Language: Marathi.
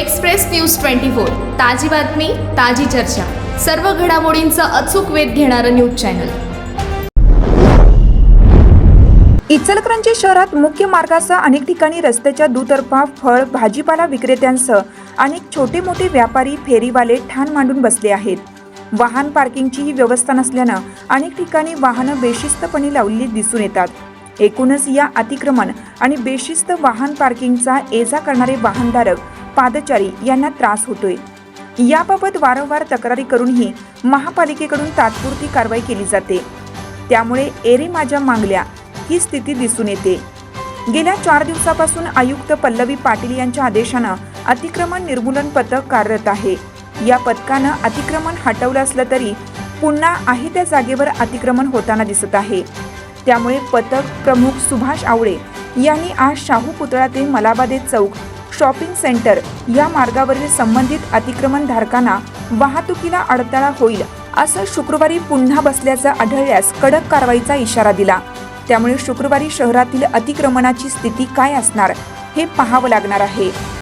Express news twenty four. ताजी बातमी ताजी चर्चा. सर्व घडामोडींचा अचूक वेध घेणारं न्यूज चॅनल. इचलकरंजी शहरात मुख्य मार्गासह अनेक ठिकाणी रस्त्याच्या दुतर्फा फळ भाजीपाला विक्रेत्यांसह अनेक छोटे मोठे व्यापारी फेरीवाले ठाण मांडून बसले आहेत. वाहन पार्किंगचीही व्यवस्था नसल्यानं अनेक ठिकाणी वाहनं बेशिस्तपणे लावलेली दिसून येतात. एकूणच या अतिक्रमण आणि बेशिस्त वाहन पार्किंगचा एजा करणारे वाहनधारक पादचारी यांना त्रास होतोय. याबाबत वारंवार तक्रारी करूनही महापालिकेकडून तात्पुरती कारवाई केली जाते. त्यामुळे एरे माझ्या मागल्या ही स्थिती दिसून येते. गेल्या चार दिवसापासून आयुक्त पल्लवी पाटील यांच्या आदेशानं अतिक्रमण निर्मूलन पथक कार्यरत आहे. या पथकानं अतिक्रमण हटवलं असलं तरी पुन्हा आहे त्या जागेवर अतिक्रमण होताना दिसत आहे. त्यामुळे पथक प्रमुख सुभाष आवळे यांनी आज शाहू पुतळा ते मलाबादे चौक शॉपिंग सेंटर या मार्गावरील संबंधित अतिक्रमण धारकांना वाहतुकीला अडथळा होईल असं शुक्रवारी पुन्हा बसल्याचं आढळल्यास कडक कारवाईचा इशारा दिला. त्यामुळे शुक्रवारी शहरातील अतिक्रमणाची स्थिती काय असणार हे पाहावं लागणार आहे.